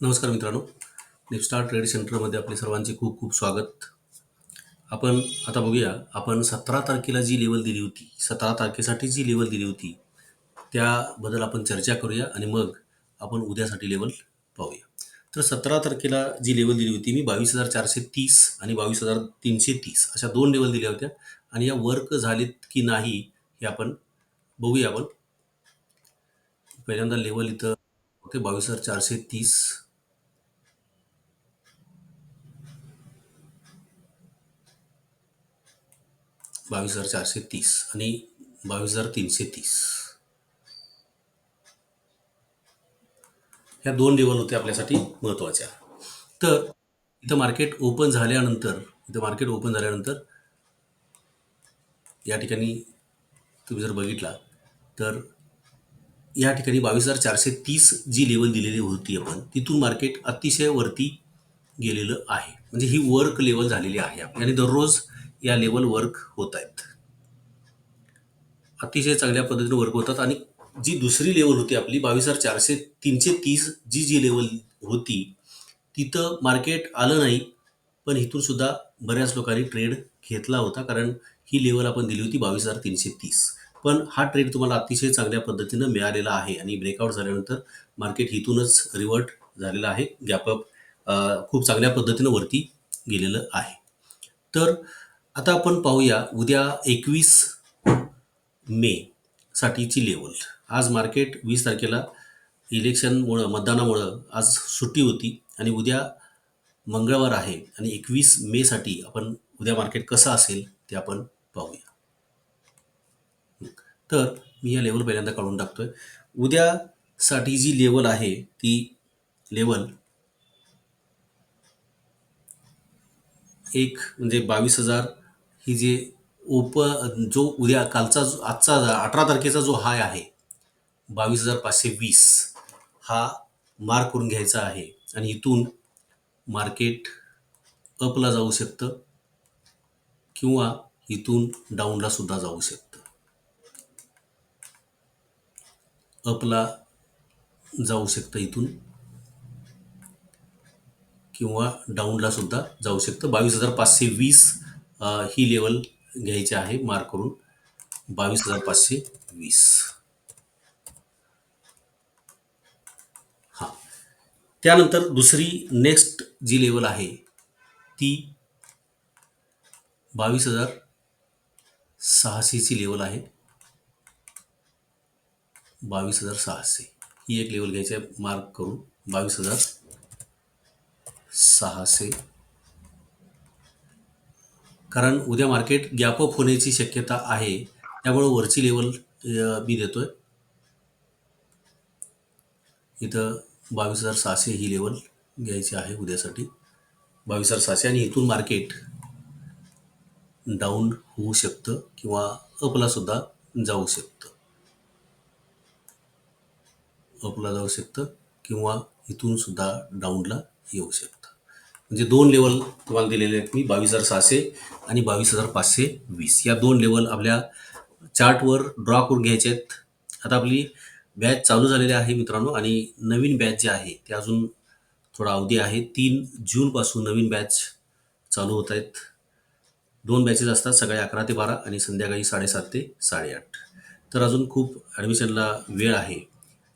नमस्कार मित्रांनो. निपस्टार ट्रेड सेंटरमध्ये आपले सर्वांचे खूप खूप स्वागत. आपण आता बघूया आपण सतरा तारखेला जी लेवल दिली होती सतरा तारखेसाठी जी लेवल दिली होती त्याबद्दल आपण चर्चा करूया आणि मग आपण उद्यासाठी लेवल पाहूया. तर सतरा तारखेला जी लेवल दिली होती मी बावीस हजार चारशे तीस आणि बावीस हजार तीनशे तीस अशा दोन लेवल दिल्या होत्या. आणि या वर्क झालेत की नाही हे आपण बघूया आपण. पहिल्यांदा लेवल इथं ओके बावीस हजार चारशे तीस. बावीस हजार चारशे तीस आणि बावीस हजार तीनशे तीस. ह्या दोन लेवल होते आपल्यासाठी महत्त्वाच्या तर इथं मार्केट ओपन झाल्यानंतर इथं मार्केट ओपन झाल्यानंतर या ठिकाणी तुम्ही जर बघितला तर या ठिकाणी बावीस हजार चारशे तीस जी लेवल दिलेली होती आपण तिथून मार्केट अतिशय वरती गेलेलं आहे. म्हणजे ही वर्क लेवल झालेली आहे. आणि दररोज या लेवल वर्क होत आहेत. अतिशय चांगल्या पद्धतीने वर्क होतात आणि जी दुसरी लेवल होती आपली बावीस हजार चारशे तीनशे तीस जी जी लेवल होती तिथं मार्केट आलं नाही पण इथून सुद्धा बऱ्याच लोकांनी ट्रेड घेतला होता कारण ही लेवल आपण दिली होती बावीस हजार तीनशे तीस. पण हा ट्रेड तुम्हाला अतिशय चांगल्या पद्धतीनं मिळालेला आहे आणि ब्रेकआउट झाल्यानंतर मार्केट इथूनच रिवर्ट झालेला आहे गॅपअप खूप चांगल्या पद्धतीनं वरती गेलेलं आहे. तर आता आपण पाहूया उद्या एकवीस मे साठीची लेवल. आज मार्केट वीस तारखेला इलेक्शनमुळं मतदानामुळं आज सुट्टी होती आणि उद्या मंगळवार आहे आणि एकवीस मेसाठी आपण उद्या मार्केट कसं असेल ते आपण पाहूया. तर मी या लेवल पहिल्यांदा काढून टाकतो आहे उद्यासाठी जी लेवल आहे ती लेवल एक म्हणजे बावीस हजार की जे ओप जो उद्या कालचा जो आजचा अठरा तारखेचा जो हाय आहे बावीस हजार पाचशे वीस हा मार्क करून घ्यायचा आहे. आणि इथून मार्केट अपला जाऊ शकतं किंवा इथून डाऊनला सुद्धा जाऊ शकतं. अपला जाऊ शकतं इथून किंवा डाऊनला सुद्धा जाऊ शकतं. बावीस हजार पाचशे वीस ही लेवल घ्यायची आहे मार्क करून. बावीस हजार पाचशे वीस. हां. त्यानंतर दुसरी नेक्स्ट जी लेवल आहे ती बावीस हजार सहाशेची लेवल आहे. बावीस हजार सहाशे. ही एक लेवल घ्यायची आहे मार्क करून बावीस हजार सहाशे कारण उद्या मार्केट गॅपअप होण्याची शक्यता आहे. त्यामुळं वरची लेवल मी देतोय. इथं बावीस हजार सहाशे ही लेवल घ्यायची आहे उद्यासाठी. बावीस हजार सहाशे आणि इथून मार्केट डाऊन होऊ शकतं किंवा अपला सुद्धा जाऊ शकतं. अपला जाऊ शकतं किंवा इथून सुद्धा डाऊनला येऊ शकतं. म्हणजे दोन लेवल तुम्हाला दिलेले आहेत मी बावीस हजार सहाशे आणि बावीस हजार पाचशे वीस. या दोन लेवल आपल्या चार्टवर ड्रॉ करून घ्यायचे आहेत. आता आपली बॅच चालू झालेली आहे मित्रांनो आणि नवीन बॅच जे आहे ते अजून थोडा अवधी आहे. तीन जूनपासून नवीन बॅच चालू होत आहेत. दोन बॅचेस असतात सकाळी अकरा ते बारा आणि संध्याकाळी साडेसात ते साडेआठ. तर अजून खूप ॲडमिशनला वेळ आहे.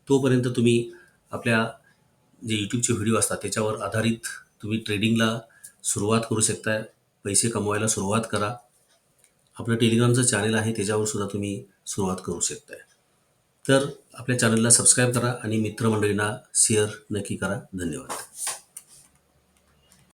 तोपर्यंत तुम्ही आपल्या जे यूट्यूबचे व्हिडिओ असतात त्याच्यावर आधारित तुम्ही ट्रेडिंगला सुरुवात करू शकता पैसे कमवायला सुरुवात करा. आपलं टेलिग्रामचं चॅनल आहे त्याच्यावर सुद्धा तुम्ही सुरुवात करू शकताय. तर आपल्या चॅनलला सबस्क्राईब करा आणि मित्रमंडळींना शेअर नक्की करा. धन्यवाद.